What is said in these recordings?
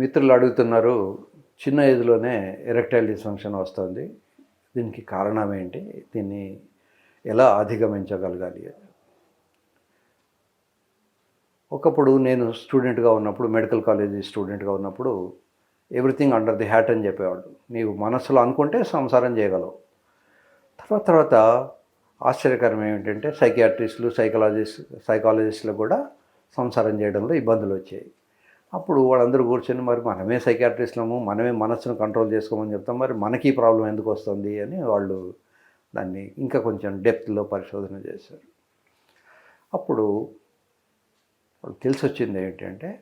మిత్రులు అడుగుతున్నారు చిన్న ఏజ్లోనే ఎరెక్టైల్ డిస్ఫంక్షన్ వస్తుంది. దీనికి కారణం ఏంటి? దీన్ని ఎలా అధిగమించగలగాలి? ఒకప్పుడు నేను స్టూడెంట్గా ఉన్నప్పుడు మెడికల్ కాలేజీ స్టూడెంట్గా ఉన్నప్పుడు ఎవ్రీథింగ్ అండర్ ది హ్యాట్ అని చెప్పేవాళ్ళు. నీవు మనసులో అనుకుంటే సంసారం చేయగలవు. తర్వాత తర్వాత ఆశ్చర్యకరం ఏమిటంటే సైకియాట్రిస్టులు సైకాలజిస్ట్ సైకాలజిస్టులు కూడా సంసారం చేయడంలో ఇబ్బందులు వచ్చాయి. అప్పుడు వాళ్ళందరూ కూర్చొని మరి మనమే సైకాట్రిస్ట్లము మనమే మనస్సును కంట్రోల్ చేసుకోమని చెప్తాం. మరి మనకి ప్రాబ్లం ఎందుకు వస్తుంది? అని వాళ్ళు దాన్ని ఇంకా కొంచెం డెప్త్లో పరిశోధన చేశారు. అప్పుడు వాళ్ళు తెలిసి వచ్చింది ఏంటంటే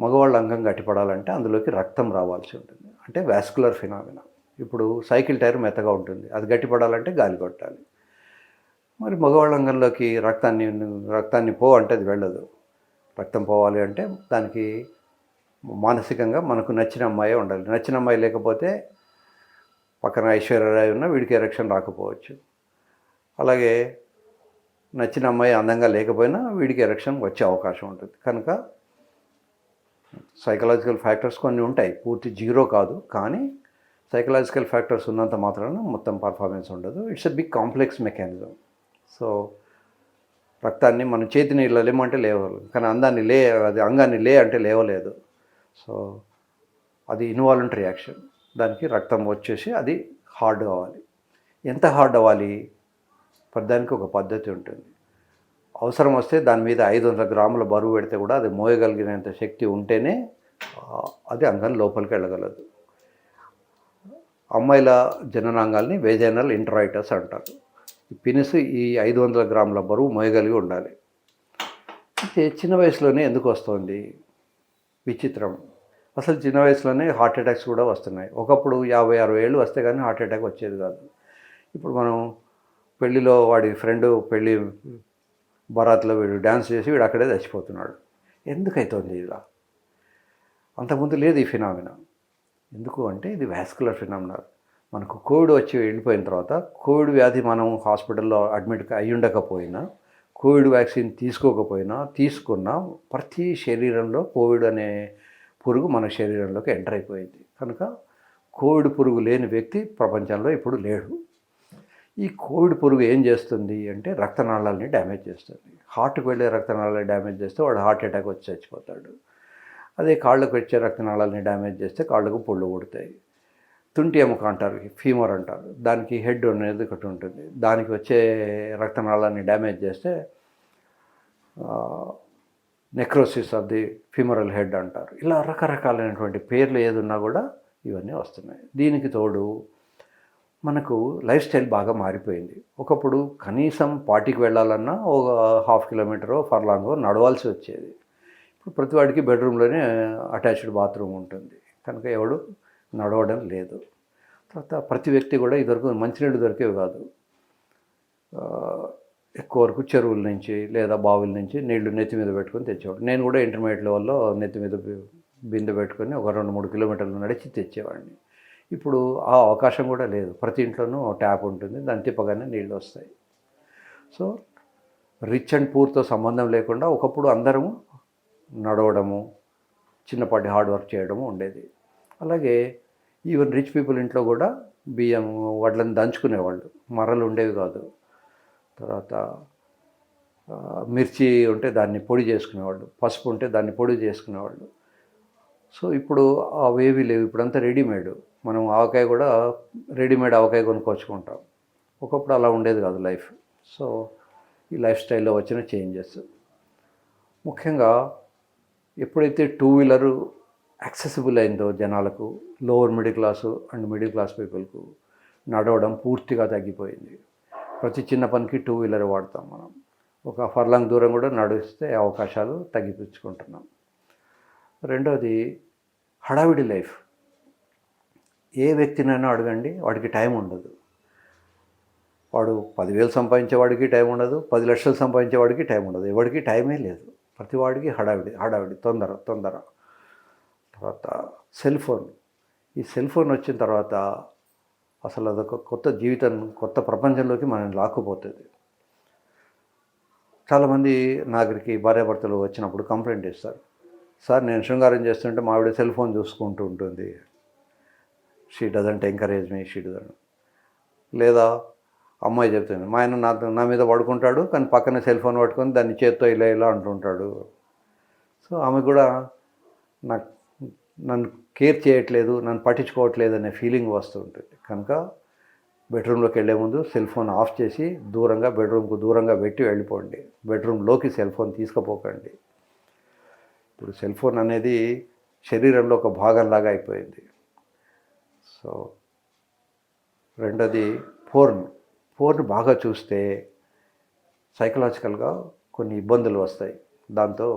మగవాళ్ళ అంగం గట్టిపడాలంటే అందులోకి రక్తం రావాల్సి ఉంటుంది. అంటే వాస్కులర్ ఫినామినా. ఇప్పుడు సైకిల్ టైర్ మెత్తగా ఉంటుంది. అది గట్టిపడాలంటే గాలి కొట్టాలి. మరి మగవాళ్ళ అంగంలోకి రక్తాన్ని రక్తాన్ని పో అంటే అది వెళ్ళదు. రక్తం పోవాలి అంటే దానికి మానసికంగా మనకు నచ్చిన అమ్మాయి ఉండాలి. నచ్చిన అమ్మాయి లేకపోతే పక్కన ఐశ్వర్యరాయ్ ఉన్న వీడికి ఎరక్షన్ రాకపోవచ్చు. అలాగే నచ్చిన అమ్మాయి అందంగా లేకపోయినా వీడికి ఎరక్షన్ వచ్చే అవకాశం ఉంటుంది. కనుక సైకలాజికల్ ఫ్యాక్టర్స్ కొన్ని ఉంటాయి. పూర్తి జీరో కాదు. కానీ సైకలాజికల్ ఫ్యాక్టర్స్ ఉన్నంత మాత్రాన మొత్తం పర్ఫార్మెన్స్ ఉండదు. It's a big complex mechanism so రక్తాన్ని మన చేతిని ఇలా లేమంటే లేవాలి కానీ అందాన్ని లే అది అంగాన్ని లే అంటే లేవలేదు. సో అది ఇన్వాలంటరీ యాక్షన్ దానికి రక్తం వచ్చేసి అది హార్డ్ అవ్వాలి. ఎంత హార్డ్ అవ్వాలి? దానికి ఒక పద్ధతి ఉంటుంది. అవసరం వస్తే దాని మీద ఐదు వందల గ్రాముల బరువు పెడితే కూడా అది మోయగలిగినంత శక్తి ఉంటేనే అది అంగం లోపలికి వెళ్ళగలదు. అమ్మాయిల జననాంగాల్ని వేజైనల్ ఇంట్రాయిటస్ అంటారు. పినిస్ ఈ ఐదు వందల గ్రాముల బరువు మోయగలిగి ఉండాలి. అయితే చిన్న వయసులోనే ఎందుకు వస్తుంది? విచిత్రం. అసలు చిన్న వయసులోనే హార్ట్ అటాక్స్ కూడా వస్తున్నాయి. ఒకప్పుడు యాభై అరవై ఏళ్ళు వస్తే కానీ హార్ట్ అటాక్ వచ్చేది కాదు. ఇప్పుడు మనం పెళ్ళిలో వాడి ఫ్రెండ్ పెళ్ళి బరాత్లో వీడు డ్యాన్స్ చేసి వీడు అక్కడే చచ్చిపోతున్నాడు. ఎందుకైతోంది ఇలా? అంతకుముందు లేదు ఈ ఫినామినా. ఎందుకు అంటే ఇది వ్యాస్కులర్ ఫినామినా. మనకు కోవిడ్ వచ్చి వెళ్ళిపోయిన తర్వాత కోవిడ్ వ్యాధి మనం హాస్పిటల్లో అడ్మిట్ అయి ఉండకపోయినా కోవిడ్ వ్యాక్సిన్ తీసుకోకపోయినా తీసుకున్న ప్రతి శరీరంలో కోవిడ్ అనే పురుగు మన శరీరంలోకి ఎంటర్ అయిపోయింది. కనుక కోవిడ్ పురుగు లేని వ్యక్తి ప్రపంచంలో ఇప్పుడు లేడు. ఈ కోవిడ్ పురుగు ఏం చేస్తుంది అంటే రక్తనాళాలని డ్యామేజ్ చేస్తుంది. హార్ట్కి వెళ్ళే రక్తనాళాలని డ్యామేజ్ చేస్తే వాడు హార్ట్ అటాక్ వచ్చి చచ్చిపోతాడు. అదే కాళ్ళకు వచ్చే రక్తనాళాలని డ్యామేజ్ చేస్తే కాళ్ళకు పుళ్ళు కొడతాయి. తుంటి ఎముక అంటారు ఫీమర్ అంటారు. దానికి హెడ్ అనేది ఒకటి ఉంటుంది. దానికి వచ్చే రక్తనాళాన్ని డ్యామేజ్ చేస్తే necrosis of the femoral head అంటారు. ఇలా రకరకాలైనటువంటి పేర్లు ఏదున్నా కూడా ఇవన్నీ వస్తున్నాయి. దీనికి తోడు మనకు లైఫ్ స్టైల్ బాగా మారిపోయింది. ఒకప్పుడు కనీసం పార్టీకి వెళ్ళాలన్నా ఒక హాఫ్ కిలోమీటరో ఫర్లాంగో నడవాల్సి వచ్చేది. ఇప్పుడు ప్రతి వాడికి బెడ్రూమ్లోనే అటాచ్డ్ బాత్రూమ్ ఉంటుంది. కనుక ఎవడు నడవడం లేదు. తర్వాత ప్రతి వ్యక్తి కూడా ఇదివరకు మంచినీళ్ళు దొరికేవి కాదు. ఎక్కువ వరకు చెరువుల నుంచి లేదా బావుల నుంచి నీళ్ళు నెత్తి మీద పెట్టుకొని తెచ్చేవాడు నేను కూడా ఇంటర్మీడియట్ లెవెల్లో నెత్తి మీద బిందె పెట్టుకొని ఒక రెండు మూడు కిలోమీటర్లు నడిచి తెచ్చేవాడిని. ఇప్పుడు ఆ అవకాశం కూడా లేదు. ప్రతి ఇంట్లోనూ ట్యాప్ ఉంటుంది. దాని తిప్పగానే నీళ్ళు వస్తాయి. సో రిచ్ అండ్ పూర్తో సంబంధం లేకుండా ఒకప్పుడు అందరము నడవడము చిన్నపాటి హార్డ్ వర్క్ చేయడము ఉండేది. అలాగే ఈవెన్ రిచ్ పీపుల్ ఇంట్లో కూడా బియ్యం వడ్లను దంచుకునేవాళ్ళు. మర్రలు ఉండేవి కాదు. తర్వాత మిర్చి ఉంటే దాన్ని పొడి చేసుకునేవాళ్ళు. పసుపు ఉంటే దాన్ని పొడి చేసుకునేవాళ్ళు. సో ఇప్పుడు అవేవి లేవు. ఇప్పుడంతా రెడీమేడ్. మనం ఆవకాయ కూడా రెడీమేడ్ ఆవకాయ కొనుక్కొచ్చుకుంటాం. ఒకప్పుడు అలా ఉండేది కాదు లైఫ్. సో ఈ లైఫ్ స్టైల్లో వచ్చిన చేంజెస్. ముఖ్యంగా ఎప్పుడైతే టూ వీలరు యాక్సెసిబుల్ అయిందో జనాలకు lower middle class and middle class పీపుల్కు నడవడం పూర్తిగా తగ్గిపోయింది. ప్రతి చిన్న పనికి టూ వీలర్ వాడతాం మనం. ఒక ఫర్లాంగ్ దూరం కూడా నడిస్తే అవకాశాలు తగ్గిపించుకుంటున్నాం రెండవది హడావిడి లైఫ్. ఏ వ్యక్తినైనా అడగండి వాడికి టైం ఉండదు. వాడు పదివేలు సంపాదించేవాడికి టైం ఉండదు పది లక్షలు సంపాదించేవాడికి టైం ఉండదు. ఎవడికి టైమే లేదు. ప్రతివాడికి హడావిడి హడావిడి తొందర తొందర. తర్వాత సెల్ ఫోన్. ఈ సెల్ ఫోన్ వచ్చిన తర్వాత అసలు అదొక కొత్త జీవితం కొత్త ప్రపంచంలోకి మనం లాక్కుపోతుంది. చాలామంది నాగరికి భార్యాభర్తలు వచ్చినప్పుడు కంప్లైంట్ ఇస్తారు సార్ నేను శృంగారం చేస్తుంటే మా ఆవిడ సెల్ ఫోన్ చూసుకుంటూ ఉంటుంది. She doesn't encourage me she doesn't. లేదా అమ్మాయి చెప్తుంది మా ఆయన నా నా మీద పడుకుంటాడు కానీ పక్కన సెల్ ఫోన్ పట్టుకొని దాన్ని చేత్తో ఇలా ఇలా అంటుంటాడు. సో ఆమె కూడా నాకు నన్ను కేర్ చేయట్లేదు నన్ను పట్టించుకోవట్లేదు అనే ఫీలింగ్ వస్తుంటుంది కనుక బెడ్రూమ్లోకి వెళ్ళే ముందు సెల్ ఫోన్ ఆఫ్ చేసి దూరంగా బెడ్రూమ్కు దూరంగా పెట్టి వెళ్ళిపోండి. బెడ్రూమ్లోకి సెల్ ఫోన్ తీసుకుపోకండి. ఇప్పుడు సెల్ ఫోన్ అనేది శరీరంలో ఒక భాగంలాగా అయిపోయింది. సో రెండోది ఫోర్న్ ఫోర్న్ బాగా చూస్తే సైకలాజికల్గా కొన్ని ఇబ్బందులు వస్తాయి. దాంతో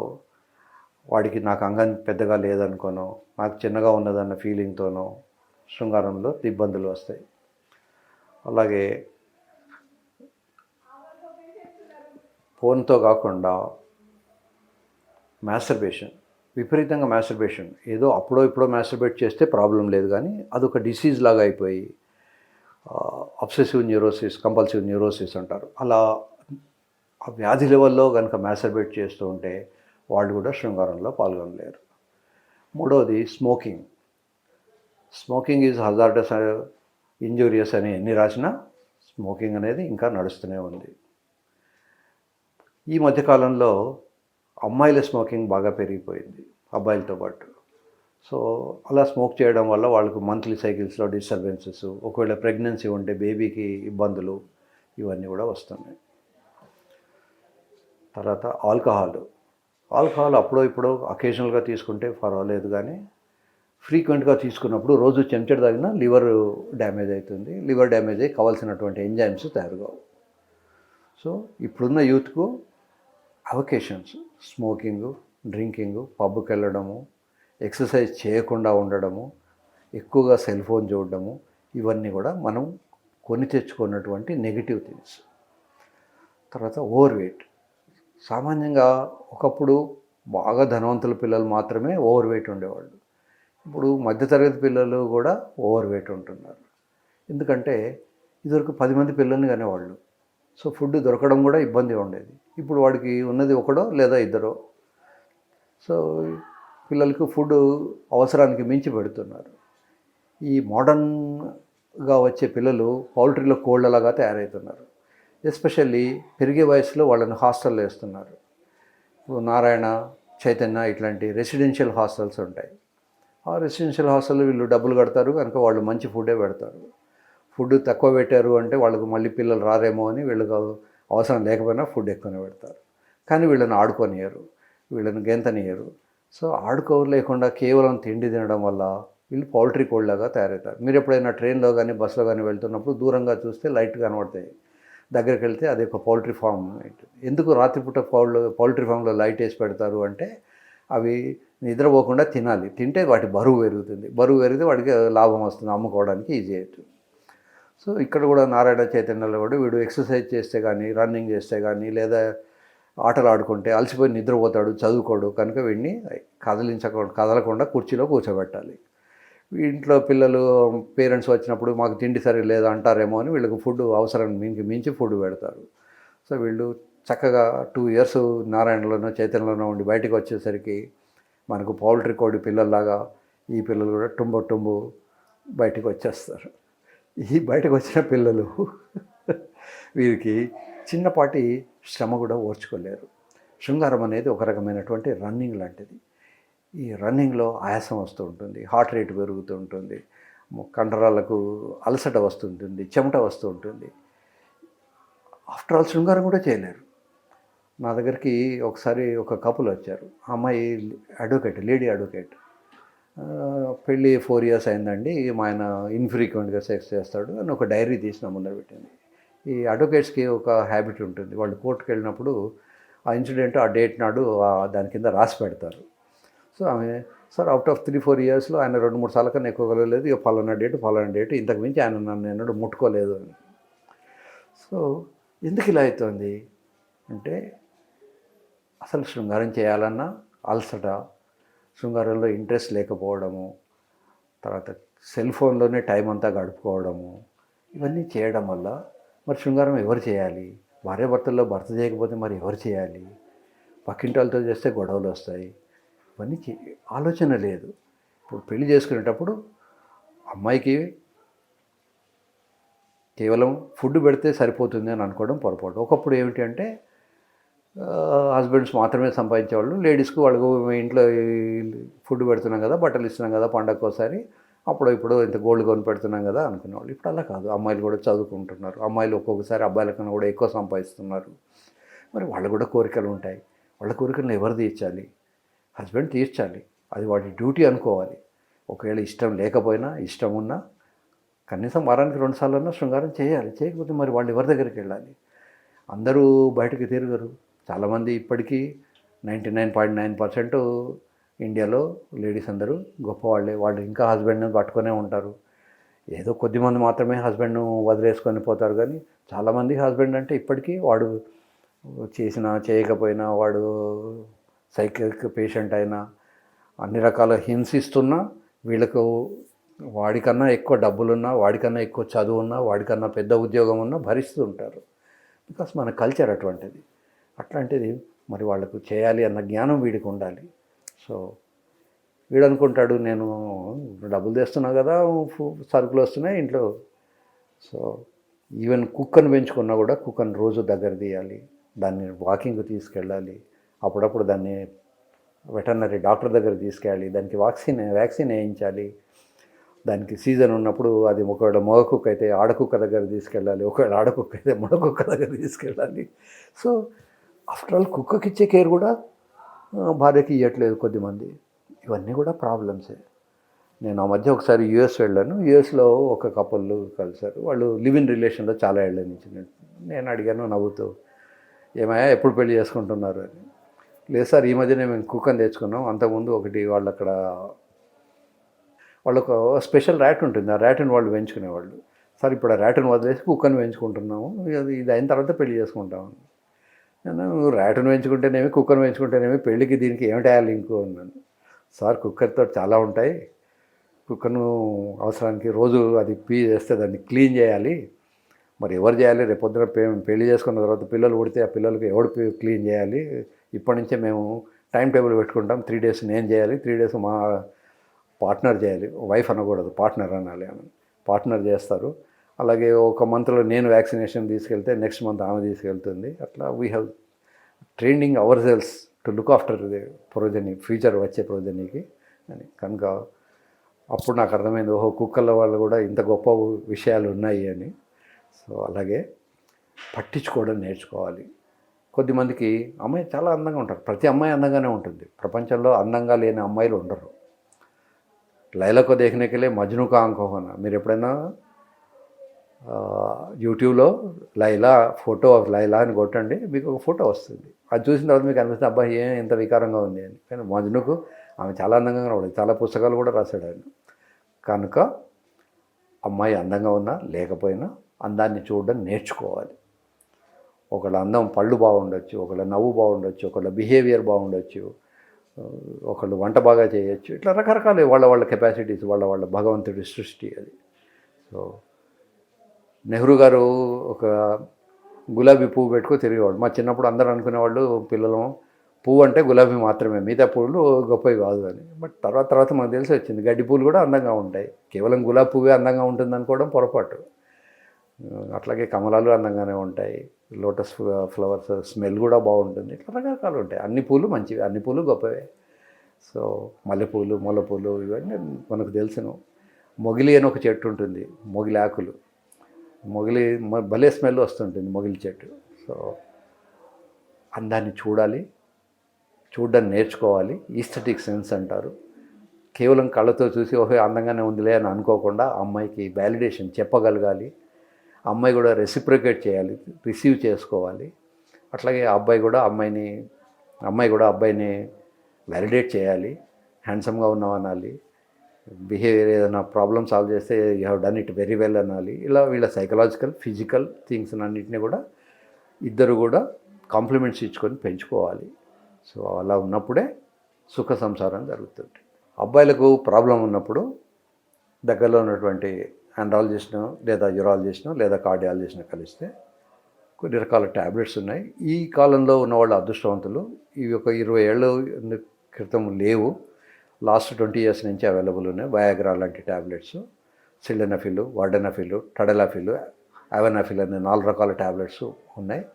వాడికి నాకు అంగం పెద్దగా లేదనుకోనో నాకు చిన్నగా ఉన్నదన్న ఫీలింగ్తోనో శృంగారంలో ఇబ్బందులు వస్తాయి. అలాగే ఫోన్తో కాకుండా మ్యాస్టర్బేషన్ విపరీతంగా మ్యాస్టర్బేషన్ ఏదో అప్పుడో ఇప్పుడో మ్యాస్టర్బేట్ చేస్తే ప్రాబ్లం లేదు కానీ అదొక డిసీజ్ లాగా అయిపోయి అబ్సెసివ్ న్యూరోసిస్ కంపల్సివ్ న్యూరోసిస్ అంటారు. అలా ఆ వ్యాధి లెవెల్లో కనుక మ్యాస్టర్బేట్ చేస్తూ ఉంటే వాళ్ళు కూడా శృంగారంలో పాల్గొనలేరు. మూడవది smoking. Smoking is hazardous injurious అని ఎన్ని రాసినా స్మోకింగ్ అనేది ఇంకా నడుస్తూనే ఉంది. ఈ మధ్యకాలంలో అమ్మాయిల స్మోకింగ్ బాగా పెరిగిపోయింది అబ్బాయిలతో పాటు. సో అలా స్మోక్ చేయడం వల్ల వాళ్ళకు మంత్లీ సైకిల్స్లో డిస్టర్బెన్సెస్ ఒకవేళ ప్రెగ్నెన్సీ ఉంటే బేబీకి ఇబ్బందులు ఇవన్నీ కూడా వస్తున్నాయి. తర్వాత ఆల్కహాల్. ఆల్కహాల్ అప్పుడో ఇప్పుడో అకేషనల్గా తీసుకుంటే పర్వాలేదు కానీ ఫ్రీక్వెంట్గా తీసుకున్నప్పుడు రోజు చెంచడు తగిన లివర్ డ్యామేజ్ అవుతుంది. లివర్ డ్యామేజ్ అయ్యి కావాల్సినటువంటి ఎంజైమ్స్ తయారు కావు సో ఇప్పుడున్న యూత్కు అవకేషన్స్ స్మోకింగ్ డ్రింకింగ్ పబ్కి వెళ్ళడము ఎక్సర్సైజ్ చేయకుండా ఉండడము ఎక్కువగా సెల్ ఫోన్ చూడడము ఇవన్నీ కూడా మనం కొని తెచ్చుకున్నటువంటి నెగిటివ్ థింగ్స్ తర్వాత ఓవర్ వెయిట్. సామాన్యంగా ఒకప్పుడు బాగా ధనవంతుల పిల్లలు మాత్రమే ఓవర్ వెయిట్ ఉండేవాళ్ళు. ఇప్పుడు మధ్యతరగతి పిల్లలు కూడా ఓవర్ వెయిట్ ఉంటున్నారు. ఎందుకంటే ఇదివరకు పది మంది పిల్లల్ని కనేవాళ్ళు. సో ఫుడ్ దొరకడం కూడా ఇబ్బంది ఉండేది. ఇప్పుడు వాడికి ఉన్నది ఒకడో లేదా ఇద్దరో. సో పిల్లలకు ఫుడ్ అవసరానికి మించి పెడుతున్నారు. ఈ మోడర్న్గా వచ్చే పిల్లలు పౌల్ట్రీలో కోళ్ళలాగా తయారవుతున్నారు. ఎస్పెషల్లీ పెరిగే వయసులో వాళ్ళని హాస్టల్లో వేస్తున్నారు. నారాయణ చైతన్య ఇట్లాంటి రెసిడెన్షియల్ హాస్టల్స్ ఉంటాయి. ఆ రెసిడెన్షియల్ హాస్టల్లో వీళ్ళు డబ్బులు కడతారు కనుక వాళ్ళు మంచి ఫుడే పెడతారు. ఫుడ్ తక్కువ పెట్టారు అంటే వాళ్ళకు మళ్ళీ పిల్లలు రారేమో అని వీళ్ళకు అవసరం లేకపోయినా ఫుడ్ ఎక్కువనే పెడతారు. కానీ వీళ్ళని ఆడుకోనియరు వీళ్ళని గెంతనియరు సో ఆడుకోలేకుండా కేవలం తిండి తినడం వల్ల వీళ్ళు పౌల్ట్రీ కోళ్ళలాగా తయారవుతారు. మీరు ఎప్పుడైనా ట్రైన్లో కానీ బస్సులో కానీ వెళ్తున్నప్పుడు దూరంగా చూస్తే లైట్ కనబడతాయి. దగ్గరికి వెళ్తే అది ఒక పౌల్ట్రీ ఫామ్ ఎందుకు రాత్రిపూట పౌల్ పౌల్ట్రీ ఫామ్లో లైట్ వేసి పెడతారు అంటే అవి నిద్రపోకుండా తినాలి. తింటే వాటి బరువు పెరుగుతుంది. బరువు పెరిగితే వాడికి లాభం వస్తుంది. అమ్ముకోవడానికి ఈజీ అవుతుంది సో ఇక్కడ కూడా నారాయణ చైతన్యలో కూడా వీడు ఎక్సర్సైజ్ చేస్తే కానీ రన్నింగ్ చేస్తే కానీ లేదా ఆటలు ఆడుకుంటే అలసిపోయి నిద్రపోతాడు చదువుకోడు కనుక వీడిని కదలించకుండా కదలకుండా కుర్చీలో కూర్చోబెట్టాలి. ఇంట్లో పిల్లలు పేరెంట్స్ వచ్చినప్పుడు మాకు తిండి సరి లేదా అంటారేమో అని వీళ్ళకి ఫుడ్ అవసరం మించి మించి ఫుడ్ పెడతారు. సో వీళ్ళు చక్కగా టూ ఇయర్స్ నారాయణలోనో చైతన్యలోనో ఉండి బయటకు వచ్చేసరికి మనకు పౌల్ట్రీ కోడి పిల్లల్లాగా ఈ పిల్లలు కూడా టుంబ టుంబు బయటకు వచ్చేస్తారు. ఈ బయటకు వచ్చిన పిల్లలు వీరికి చిన్నపాటి శ్రమ కూడా ఓర్చుకోలేరు. శృంగారం అనేది ఒక రకమైనటువంటి రన్నింగ్ లాంటిది. ఈ రన్నింగ్లో ఆయాసం వస్తూ ఉంటుంది హార్ట్ రేట్ పెరుగుతూ ఉంటుంది కండరాలకు అలసట వస్తుంటుంది చెమట వస్తూ ఉంటుంది. ఆఫ్టర్ ఆల్ శృంగారం కూడా చేయలేరు. నా దగ్గరికి ఒకసారి ఒక కపుల్ వచ్చారు. అమ్మాయి అడ్వకేట్ లేడీ అడ్వకేట్. పెళ్ళి ఫోర్ ఇయర్స్ అయిందండి. మా ఆయన ఇన్ఫ్రీక్వెంట్గా సెక్స్ చేస్తాడు అని ఒక డైరీ తీసి నా ముందర పెట్టింది. ఈ అడ్వకేట్స్కి ఒక హ్యాబిట్ ఉంటుంది. వాళ్ళు కోర్టుకు వెళ్ళినప్పుడు ఆ ఇన్సిడెంట్ ఆ డేట్ నాడు ఆ దాని కింద రాసి పెడతారు. సో ఆమె sir out of three four ఇయర్స్లో ఆయన రెండు మూడు సార్లు కన్నా ఎక్కువ కలగలేదు ఇక ఫలానా డేట్ ఫలానా డేట్ ఇంతకు మించి ఆయన నన్ను ఎన్నడూ ముట్టుకోలేదు అని. సో ఎందుకు ఇలా అవుతుంది? అంటే అసలు శృంగారం చేయాలన్నా అలసట శృంగారంలో ఇంట్రెస్ట్ లేకపోవడము తర్వాత సెల్ ఫోన్లోనే టైం అంతా గడుపుకోవడము ఇవన్నీ చేయడం వల్ల మరి శృంగారం ఎవరు చేయాలి? భార్యాభర్తల్లో భర్త చేయకపోతే మరి ఎవరు చేయాలి? పక్కింటి వాళ్ళతో చేస్తే గొడవలు వస్తాయి. ఇవన్నీ ఆలోచన లేదు. ఇప్పుడు పెళ్ళి చేసుకునేటప్పుడు అమ్మాయికి కేవలం ఫుడ్ పెడితే సరిపోతుంది అని అనుకోవడం పొరపాటు. ఒకప్పుడు ఏమిటి అంటే హస్బెండ్స్ మాత్రమే సంపాదించేవాళ్ళు. లేడీస్కి వాళ్ళకు ఇంట్లో ఫుడ్ పెడుతున్నాం కదా బట్టలు ఇస్తున్నాం కదా పండగకు ఒకసారి అప్పుడు ఇప్పుడు ఇంత గోల్డ్ కొని పెడుతున్నాం కదా అనుకునేవాళ్ళు. ఇప్పుడు అలా కాదు. అమ్మాయిలు కూడా చదువుకుంటున్నారు. అమ్మాయిలు ఒక్కొక్కసారి అబ్బాయిల కన్నా కూడా ఎక్కువ సంపాదిస్తున్నారు. మరి వాళ్ళు కూడా కోరికలు ఉంటాయి. వాళ్ళ కోరికలను ఎవరు తీర్చాలి? హస్బెండ్ తీర్చాలి. అది వాడి డ్యూటీ అనుకోవాలి. ఒకవేళ ఇష్టం లేకపోయినా ఇష్టం ఉన్నా కనీసం వారానికి రెండుసార్లు అన్నా శృంగారం చేయాలి. చేయకపోతే మరి వాళ్ళు ఎవరి దగ్గరికి వెళ్ళాలి? అందరూ బయటకు తిరగరు. చాలామంది ఇప్పటికీ ninety nine point nine percent ఇండియాలో లేడీస్ అందరూ గొప్పవాళ్ళే. వాళ్ళు ఇంకా హస్బెండ్ని పట్టుకునే ఉంటారు. ఏదో కొద్దిమంది మాత్రమే హస్బెండ్ను వదిలేసుకొని పోతారు కానీ చాలామంది హస్బెండ్ అంటే ఇప్పటికీ వాడు చేసినా చేయకపోయినా వాడు సైకిక్ పేషెంట్ అయినా అన్ని రకాల హింసిస్తున్నా వీళ్ళకు వాడికన్నా ఎక్కువ డబ్బులున్నా వాడికన్నా ఎక్కువ చదువు ఉన్నా వాడికన్నా పెద్ద ఉద్యోగం ఉన్నా భరిస్తూ ఉంటారు. బికాస్ మన కల్చర్ అటువంటిది. అట్లాంటిది మరి వాళ్ళకు చేయాలి అన్న జ్ఞానం వీడికి ఉండాలి. సో వీడు అనుకుంటాడు నేను డబ్బులు తెస్తున్నా కదా సరుకులు వస్తున్నాయి ఇంట్లో. సో ఈవెన్ కుక్కను పెంచుకున్నా కూడా కుక్కను రోజు దగ్గర తీయాలి. దాన్ని వాకింగ్ తీసుకెళ్ళాలి. అప్పుడప్పుడు దాన్ని వెటర్నరీ డాక్టర్ దగ్గర తీసుకెళ్ళాలి దానికి వ్యాక్సిన్ వ్యాక్సిన్ వేయించాలి. దానికి సీజన్ ఉన్నప్పుడు అది ఒకవేళ మగ కుక్క అయితే ఆడకుక్క దగ్గర తీసుకెళ్ళాలి ఒకవేళ ఆడకుక్క అయితే మగ కుక్క దగ్గర తీసుకెళ్ళాలి. సో ఆఫ్టర్ ఆల్ కుక్కకి ఇచ్చే కేర్ కూడా భార్యకి ఇవ్వట్లేదు కొద్దిమంది. ఇవన్నీ కూడా ప్రాబ్లమ్సే. నేను ఆ మధ్య ఒకసారి యుఎస్ వెళ్ళాను. యూఎస్లో ఒక కపుల్ కలిశారు. వాళ్ళు లివ్ ఇన్ రిలేషన్లో చాలా ఏళ్ళ నుంచి. నేను- నేను అడిగాను నవ్వుతూ ఏమయ్యా ఎప్పుడు పెళ్ళి చేసుకుంటున్నారు? అని. లేదు సార్ ఈ మధ్యనే మేము కుక్కని తెచ్చుకున్నాం. అంతకుముందు ఒకటి వాళ్ళు అక్కడ వాళ్ళకు స్పెషల్ ర్యాట్ ఉంటుంది. ఆ ర్యాట్ని వాళ్ళు పెంచుకునేవాళ్ళు. సార్ ఇప్పుడు ఆ ర్యాట్ని వదిలేసి కుక్కని పెంచుకుంటున్నాము. ఇది ఇది అయిన తర్వాత పెళ్ళి చేసుకుంటాము నేను ర్యాట్ని పెంచుకుంటేనేమి కుక్కను పెంచుకుంటేనేమి పెళ్ళికి దీనికి ఏమిటి లింకు అన్నాను. సార్ కుక్కర్తో చాలా ఉంటాయి. కుక్కను అవసరానికి రోజు అది పీ చేస్తే దాన్ని క్లీన్ చేయాలి. మరి ఎవరు చేయాలి? రేపు పొద్దున పె- పెళ్ళి చేసుకున్న తర్వాత పిల్లలు పుడితే ఆ పిల్లలకి ఎవడు క్లీన్ చేయాలి? ఇప్పటి నుంచే మేము టైం టేబుల్ పెట్టుకుంటాం. త్రీ డేస్ నేను చేయాలి త్రీ డేస్ మా పార్ట్నర్ చేయాలి. వైఫ్ అనకూడదు పార్ట్నర్ అనాలి ఆమె. పార్ట్నర్ చేస్తారు. అలాగే ఒక మంత్లో నేను వ్యాక్సినేషన్ తీసుకెళ్తే నెక్స్ట్ మంత్ ఆమె తీసుకెళ్తుంది. అట్లా we have training our cells to look after the progeny future వచ్చే ప్రోజనీకి అని కనుక అప్పుడు నాకు అర్థమైంది ఓహో కుక్కల వాళ్ళు కూడా ఇంత గొప్ప విషయాలు ఉన్నాయి అని. సో అలాగే పట్టించుకోవడం నేర్చుకోవాలి. కొద్దిమందికి అమ్మాయి చాలా అందంగా ఉంటారు. ప్రతి అమ్మాయి అందంగానే ఉంటుంది. ప్రపంచంలో అందంగా లేని అమ్మాయిలు ఉండరు. లైలకు దేఖనేకెళ్ళే మజ్ను అంకోహన మీరు ఎప్పుడైనా యూట్యూబ్లో లైలా ఫోటో ఆఫ్ లైలా అని కొట్టండి మీకు ఒక ఫోటో వస్తుంది. అది చూసిన తర్వాత మీకు అనిపిస్తుంది అబ్బాయి ఏం ఎంత వికారంగా ఉంది అని. కానీ మజ్నుకు ఆమె చాలా అందంగా ఉండదు చాలా పుస్తకాలు కూడా రాశాడు ఆయన. కనుక అమ్మాయి అందంగా ఉన్నా లేకపోయినా అందాన్ని చూడడం నేర్చుకోవాలి. ఒకళ్ళ అందం పళ్ళు బాగుండొచ్చు ఒకళ్ళ నవ్వు బాగుండొచ్చు ఒకళ్ళ బిహేవియర్ బాగుండొచ్చు ఒకళ్ళు వంట బాగా చేయొచ్చు. ఇట్లా రకరకాల వాళ్ళ వాళ్ళ కెపాసిటీస్ వాళ్ళ వాళ్ళ భగవంతుడి సృష్టి అది. సో నెహ్రూ గారు ఒక గులాబీ పువ్వు పెట్టుకో తిరిగేవాడు మా చిన్నప్పుడు అందరూ అనుకునేవాళ్ళు పిల్లలు పువ్వు అంటే గులాబీ మాత్రమే మిగతా పువ్వులు గొప్పవి కాదు అని. బట్ తర్వాత తర్వాత మనకు తెలిసి వచ్చింది గడ్డి పువ్వులు కూడా అందంగా ఉంటాయి. కేవలం గులాబీ పువ్వే అందంగా ఉంటుంది అనుకోవడం పొరపాటు. అట్లాగే కమలాలు అందంగానే ఉంటాయి. లోటస్ ఫ్లవర్స్ స్మెల్ కూడా బాగుంటుంది. ఇట్లా రకరకాలు ఉంటాయి. అన్ని పూలు మంచివి అన్ని పూలు గొప్పవే. సో మల్లెపూలు ముల్లపూలు ఇవన్నీ మనకు తెలుసును మొగిలి అని ఒక చెట్టు ఉంటుంది మొగిలి ఆకులు. మొగిలి భలే స్మెల్ వస్తుంటుంది మొగిలి చెట్టు. సో అందాన్ని చూడాలి చూడడం నేర్చుకోవాలి. ఈస్థెటిక్ సెన్స్ అంటారు. కేవలం కళ్ళతో చూసి ఓహే అందంగానే ఉందిలే అని అనుకోకుండా అమ్మాయికి వ్యాలిడేషన్ చెప్పగలగాలి. అమ్మాయి కూడా రెసిప్రికేట్ చేయాలి రిసీవ్ చేసుకోవాలి. అట్లాగే ఆ అబ్బాయి కూడా అమ్మాయిని అమ్మాయి కూడా అబ్బాయిని వ్యాలిడేట్ చేయాలి హ్యాండ్సమ్గా ఉన్నావు అనాలి బిహేవియర్ ఏదైనా ప్రాబ్లమ్ సాల్వ్ చేస్తే you have done it very well అనాలి. ఇలా వీళ్ళ సైకలాజికల్ ఫిజికల్ థింగ్స్ అన్నింటినీ కూడా ఇద్దరు కూడా కాంప్లిమెంట్స్ ఇచ్చుకొని పెంచుకోవాలి. సో అలా ఉన్నప్పుడే సుఖ సంసారం జరుగుతుంది. అబ్బాయిలకు ప్రాబ్లం ఉన్నప్పుడు దగ్గరలో ఉన్నటువంటి ఆండ్రాలజిస్ట్ను లేదా యూరాలజిస్ట్ను లేదా కార్డియాలజిస్ట్ను కలిస్తే కొన్ని రకాల ట్యాబ్లెట్స్ ఉన్నాయి. ఈ కాలంలో ఉన్నవాళ్ళు అదృష్టవంతులు. ఇవి ఒక ఇరవై ఏళ్ళు క్రితం లేవు. లాస్ట్ ట్వంటీ ఇయర్స్ నుంచి అవైలబుల్ ఉన్నాయి. వయాగ్రా లాంటి tablets sildenafil vardenafil tadalafil avanafil అనే నాలుగు రకాల ట్యాబ్లెట్స్ ఉన్నాయి.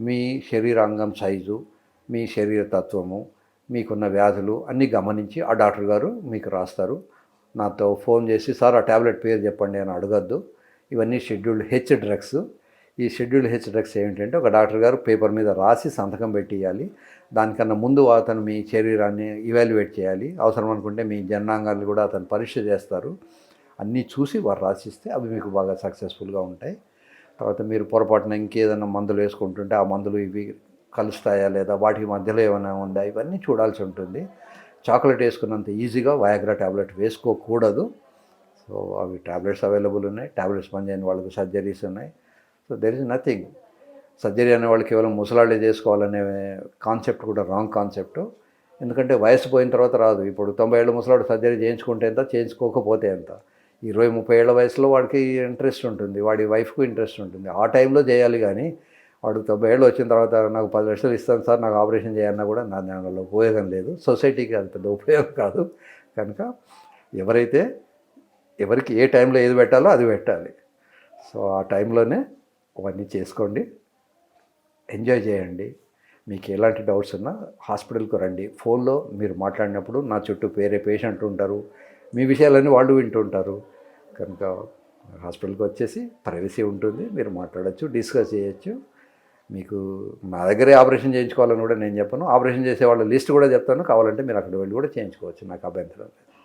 మీ శరీరాంగం సైజు మీ శరీర తత్వము మీకున్న వ్యాధులు అన్నీ గమనించి ఆ డాక్టర్ గారు మీకు రాస్తారు. నాతో ఫోన్ చేసి సార్ ఆ ట్యాబ్లెట్ పేరు చెప్పండి అని అడగద్దు. ఇవన్నీ షెడ్యూల్డ్ హెచ్ డ్రగ్స్. ఈ షెడ్యూల్డ్ హెచ్ డ్రగ్స్ ఏంటంటే ఒక డాక్టర్ గారు పేపర్ మీద రాసి సంతకం పెట్టియాలి దానికన్నా ముందు అతను మీ శరీరాన్ని ఇవాల్యుయేట్ చేయాలి. అవసరం అనుకుంటే మీ జనాంగాన్ని కూడా అతను పరీక్ష చేస్తారు. అన్నీ చూసి వారు రాసిస్తే అవి మీకు బాగా సక్సెస్ఫుల్గా ఉంటాయి. తర్వాత మీరు పొరపాటున ఇంకేదైనా మందులు వేసుకుంటుంటే ఆ మందులు ఇవి కలుస్తాయా లేదా? వాటి మధ్యలో ఏమైనా ఉందా? ఇవన్నీ చూడాల్సి ఉంటుంది. చాక్లెట్ వేసుకున్నంత ఈజీగా వయాగ్రా ట్యాబ్లెట్ వేసుకోకూడదు. సో అవి ట్యాబ్లెట్స్ అవైలబుల్ ఉన్నాయి. ట్యాబ్లెట్స్ పనిచేయని వాళ్ళకి సర్జరీస్ ఉన్నాయి. So there is nothing surgery అనే వాళ్ళు కేవలం ముసలాళ్ళే చేసుకోవాలనే కాన్సెప్ట్ కూడా రాంగ్ కాన్సెప్ట్ ఎందుకంటే వయసు పోయిన తర్వాత రాదు. ఇప్పుడు తొంభై ఏళ్ళ ముసలాడు సర్జరీ చేయించుకుంటే ఎంత? చేయించుకోకపోతే ఎంత? ఇరవై ముప్పై ఏళ్ళ వయసులో వాడికి ఇంట్రెస్ట్ ఉంటుంది. వాడి వైఫ్కు ఇంట్రెస్ట్ ఉంటుంది. ఆ టైంలో చేయాలి కానీ వాడు తొంభై ఏళ్ళు వచ్చిన తర్వాత నాకు పది లక్షలు ఇస్తాను సార్ నాకు ఆపరేషన్ చేయాలన్నా కూడా నా దానివల్ల ఉపయోగం లేదు. సొసైటీకి అది పెద్ద ఉపయోగం కాదు. కనుక ఎవరైతే ఎవరికి ఏ టైంలో ఏది పెట్టాలో అది పెట్టాలి. సో ఆ టైంలోనే అవన్నీ చేసుకోండి. ఎంజాయ్ చేయండి. మీకు ఎలాంటి డౌట్స్ ఉన్నా హాస్పిటల్కి రండి. ఫోన్లో మీరు మాట్లాడినప్పుడు నా చుట్టూ వేరే పేషెంట్ ఉంటారు. మీ విషయాలన్నీ వాళ్ళు వింటుంటారు కనుక హాస్పిటల్కి వచ్చేసి ప్రైవసీ ఉంటుంది. మీరు మాట్లాడచ్చు డిస్కస్ చేయొచ్చు. మీకు మా దగ్గరే ఆపరేషన్ చేయించుకోవాలని కూడా నేను చెప్పను. ఆపరేషన్ చేసే వాళ్ళ లిస్ట్ కూడా చెప్తాను. కావాలంటే మీరు అక్కడ వెళ్ళి కూడా చేయించుకోవచ్చు నాకు అభ్యంతరం లేదు.